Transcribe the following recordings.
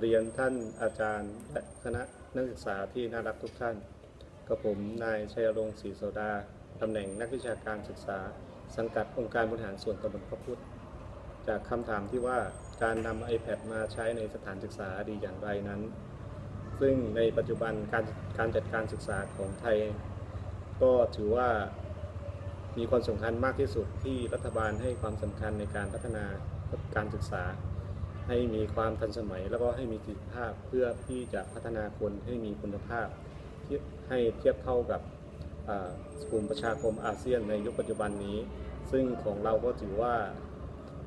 เรียนท่านอาจารย์และคณะนักศึกษาที่น่ารักทุกท่าน กับผมนายชัยรงศรีโสดาตำแหน่งนักวิชาการศึกษา สังกัดองค์การบริหารส่วนตำบลพระพุทธ จากคำถามที่ว่าการนำ iPad มาใช้ในสถานศึกษาดีอย่างไรนั้น ซึ่งในปัจจุบันการการจัดการศึกษาของไทย ก็ถือว่ามีความสำคัญมากที่สุดที่รัฐบาลให้ความสำคัญในการพัฒนาการศึกษา ให้มีความทันสมัย แล้วก็ให้มีประสิทธิภาพเพื่อที่จะพัฒนาคนให้มีคุณภาพที่ให้เทียบเท่ากับกลุ่มประชาคมอาเซียนในยุคปัจจุบันนี้ ซึ่งของเราก็ถือว่า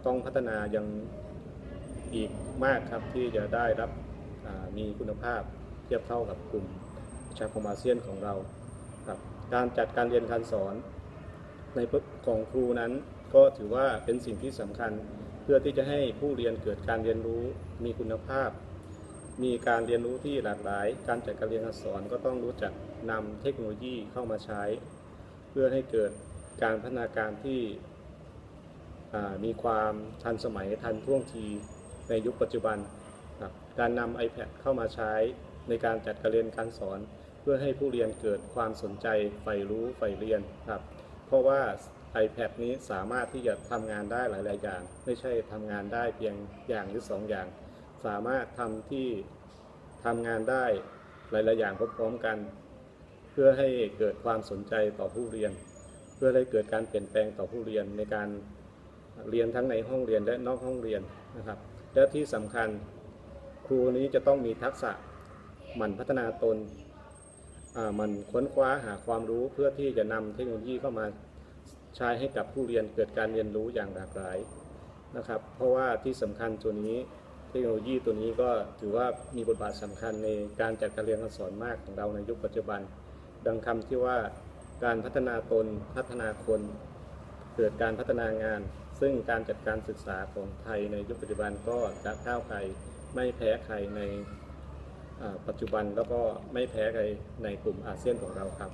ต้องพัฒนายังอีกมากครับที่จะได้รับมีคุณภาพเทียบเท่ากับกลุ่มประชาคมอาเซียนของเราครับการจัดการเรียนการสอนในของครูนั้นก็ถือว่าเป็นสิ่งที่สำคัญ เพื่อที่จะให้ผู้เรียนเกิดการเรียนรู้มีคุณภาพ มีการเรียนรู้ที่หลากหลาย การจัดการเรียนการสอนก็ต้องรู้จักนำเทคโนโลยีเข้ามาใช้ เพื่อให้เกิดการพัฒนาการที่มีความทันสมัยทันท่วงทีในยุคปัจจุบันครับการนำ iPad เข้ามาใช้ในการจัดการเรียนการสอน เพื่อให้ผู้เรียนเกิดความสนใจใฝ่รู้ใฝ่เรียนครับ เพราะว่า iPad นี้สามารถที่จะทำงานได้หลาย ๆ อย่าง ไม่ใช่ทำงานได้เพียงอย่างหรือสองอย่าง สามารถทำที่ทำงานได้หลาย ๆ อย่างพร้อม ๆ กัน เพื่อให้เกิดความสนใจต่อผู้เรียน เพื่อให้เกิดการเปลี่ยนแปลงต่อผู้เรียนในการเรียนทั้งในห้องเรียนและนอกห้องเรียนนะครับ และที่สำคัญครูนี้จะต้องมีทักษะหมั่นพัฒนาตนหมันค้นคว้าหาความรู้เพื่อที่จะนำเทคโนโลยีเข้ามา ใช้ให้กับผู้เรียนเกิดการเรียนรู้อย่างหลากหลายนะครับ เพราะว่าที่สำคัญตัวนี้เทคโนโลยีตัวนี้ก็ถือว่ามีบทบาทสำคัญในการจัดการเรียนการสอนมากของเราในยุคปัจจุบัน ดังคำที่ว่าการพัฒนาตนพัฒนาคนเกิดการพัฒนางาน ซึ่งการจัดการศึกษาของไทยในยุคปัจจุบันก็จะก้าวไกลไม่แพ้ใครในปัจจุบันแล้วก็ไม่แพ้ใครในกลุ่มอาเซียนของเราครับ